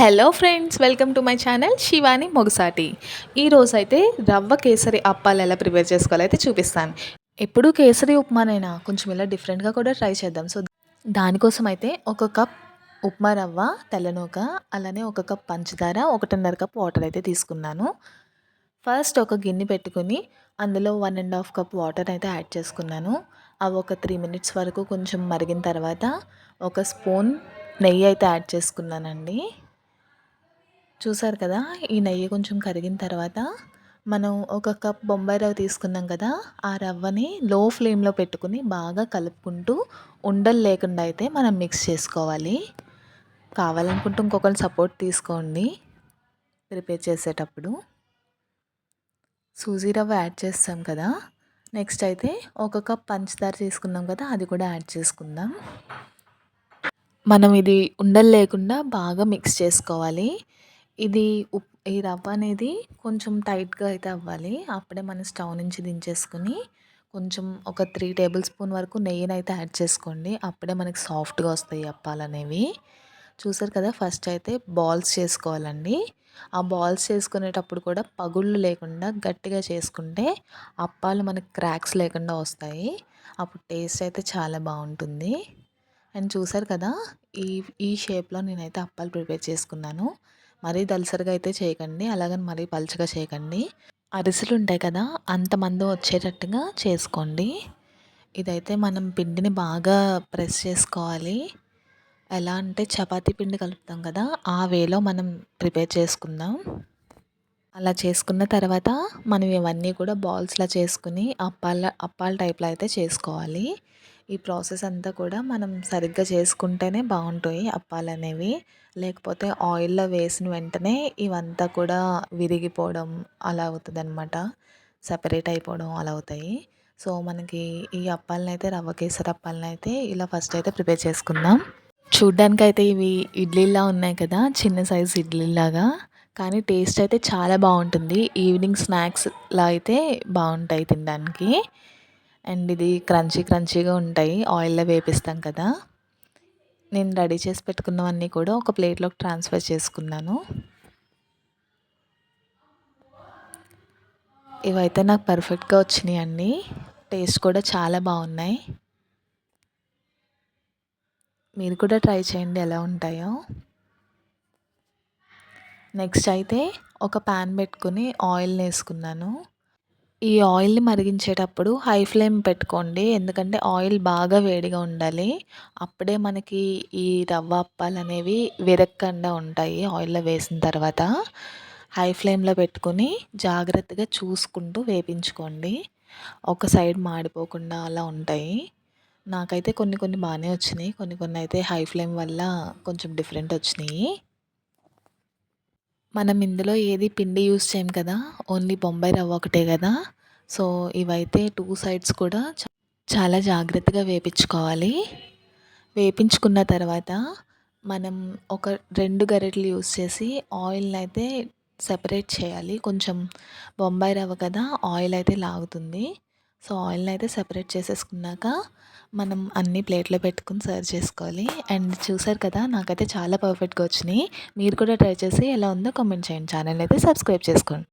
Hello friends welcome to my channel Shivani Mogasati ఈరోజు అయితే రవ్వ కేసరి అప్పాలు ఎలా ప్రిపేర్ చేసుకోవాలో అయితే చూపిస్తాను. ఎప్పుడు కేసరి ఉప్మానైనా కొంచెం ఇలా డిఫరెంట్గా కూడా ట్రై చేద్దాం. సో దానికోసం అయితే ఒక కప్ ఉప్మా రవ్వ తెల్లనూక అలానే ఒక కప్ పంచదార ఒకటిన్నర కప్ వాటర్ అయితే తీసుకున్నాను. ఫస్ట్ ఒక గిన్నె పెట్టుకుని అందులో one and half cup water అయితే యాడ్ చేసుకున్నాను. అవి ఒక త్రీ మినిట్స్ వరకు కొంచెం మరిగిన తర్వాత ఒక స్పూన్ నెయ్యి అయితే యాడ్ చేసుకున్నానండి. చూసారు కదా ఈ నెయ్యి కొంచెం కరిగిన తర్వాత మనం ఒక కప్ బొంబాయి రవ్వ తీసుకున్నాం కదా ఆ రవ్వని లో ఫ్లేమ్లో పెట్టుకుని బాగా కలుపుకుంటూ ఉండలు లేకుండా అయితే మనం మిక్స్ చేసుకోవాలి. కావాలనుకుంటే ఇంకొకరు సపోర్ట్ తీసుకోండి. ప్రిపేర్ చేసేటప్పుడు. సూజీ రవ్వ యాడ్ చేస్తాం కదా నెక్స్ట్ అయితే ఒక కప్ పంచదార తీసుకున్నాం కదా అది కూడా యాడ్ చేసుకుందాం. మనం ఇది ఉండలు లేకుండా బాగా మిక్స్ చేసుకోవాలి. ఇది ఉప్ ఈ రవ్వ అనేది కొంచెం టైట్గా అయితే అవ్వాలి. అప్పుడే మనం స్టవ్ నుంచి దించేసుకుని కొంచెం ఒక త్రీ టేబుల్ స్పూన్ వరకు నెయ్యిని అయితే యాడ్ చేసుకోండి. అప్పుడే మనకి సాఫ్ట్గా వస్తాయి అప్పాలు అనేవి. చూసారు కదా ఫస్ట్ అయితే బాల్స్ చేసుకోవాలండి. ఆ బాల్స్ చేసుకునేటప్పుడు కూడా పగుళ్ళు లేకుండా గట్టిగా చేసుకుంటే అప్పాలు మనకి క్రాక్స్ లేకుండా వస్తాయి. అప్పుడు టేస్ట్ అయితే చాలా బాగుంటుంది. అండ్ చూసారు కదా ఈ ఈ షేప్లో నేనైతే అప్పాలు ప్రిపేర్ చేసుకున్నాను. మరీ దలసరిగా అయితే చేయకండి. అలాగని మరీ పలుచగా చేయకండి. అరిసెలు ఉంటాయి కదా అంతమంది వచ్చేటట్టుగా చేసుకోండి. ఇదైతే మనం పిండిని బాగా ప్రెస్ చేసుకోవాలి. ఎలా అంటే చపాతీ పిండి కలుపుతాం కదా ఆ వేలో మనం ప్రిపేర్ చేసుకుందాం. అలా చేసుకున్న తర్వాత మనం ఇవన్నీ కూడా బాల్స్లా చేసుకుని అప్పాల అప్పాల టైప్లో అయితే చేసుకోవాలి. ఈ ప్రాసెస్ అంతా కూడా మనం సరిగ్గా చేసుకుంటేనే బాగుంటాయి అప్పాలు అనేవి లేకపోతే ఆయిల్లో వేసిన వెంటనే ఇవంతా కూడా విరిగిపోవడం అలా అవుతుంది అనమాట సపరేట్ అయిపోవడం అలా అవుతాయి. సో మనకి ఈ అప్పాలను అయితే రవ్వ కేసరి అప్పాలను అయితే ఇలా ఫస్ట్ అయితే ప్రిపేర్ చేసుకుందాం. చూడ్డానికి అయితే ఇవి ఇడ్లీలా ఉన్నాయి కదా చిన్న సైజు ఇడ్లీలాగా కానీ టేస్ట్ అయితే చాలా బాగుంటుంది. ఈవినింగ్ స్నాక్స్లా అయితే బాగుంటాయి తినడానికి. అండ్ ఇది క్రంచీ క్రంచీగా ఉంటాయి. ఆయిల్లో వేపిస్తాం కదా. నేను రెడీ చేసి పెట్టుకున్నవన్నీ కూడా ఒక ప్లేట్లోకి ట్రాన్స్ఫర్ చేసుకున్నాను. ఇవైతే నాకు పర్ఫెక్ట్గా వచ్చినాయి అండి. టేస్ట్ కూడా చాలా బాగున్నాయి. మీరు కూడా ట్రై చేయండి ఎలా ఉంటాయో. నెక్స్ట్ అయితే ఒక ప్యాన్ పెట్టుకుని ఆయిల్ వేసుకున్నాను. ఈ ఆయిల్ని మరిగించేటప్పుడు హై ఫ్లేమ్ పెట్టుకోండి. ఎందుకంటే ఆయిల్ బాగా వేడిగా ఉండాలి. అప్పుడే మనకి ఈ రవ్వ అప్పాలు అనేవి విరక్కుండా ఉంటాయి ఆయిల్లో వేసిన తర్వాత. హై ఫ్లేమ్లో పెట్టుకుని జాగ్రత్తగా చూసుకుంటూ వేపించుకోండి. ఒక సైడ్ మాడిపోకుండా అలా ఉంటాయి. నాకైతే కొన్ని కొన్ని బాగానే వచ్చినాయి. కొన్ని కొన్ని అయితే హై ఫ్లేమ్ వల్ల కొంచెం డిఫరెంట్ వచ్చినాయి. మనం ఇందులో ఏది పిండి యూస్ చేయం కదా ఓన్లీ బొంబాయి రవ్వ ఒకటే కదా. సో ఇవైతే టూ సైడ్స్ కూడా చాలా జాగ్రత్తగా వేపించుకోవాలి. వేపించుకున్న తర్వాత మనం ఒక రెండు గరిటెలు యూస్ చేసి ఆయిల్ని అయితే సెపరేట్ చేయాలి. కొంచెం బొంబాయి రవ్వ కదా ఆయిల్ అయితే లాగుతుంది. సో ఆయిల్ని అయితే సెపరేట్ చేసేసుకున్నాక మనం అన్ని ప్లేట్లో పెట్టుకుని సర్వ్ చేసుకోవాలి. అండ్ చూసారు కదా నాకైతే చాలా పర్ఫెక్ట్గా వచ్చినాయి. మీరు కూడా ట్రై చేసి ఎలా ఉందో కామెంట్ చేయండి. ఛానల్ అయితే సబ్స్క్రైబ్ చేసుకోండి.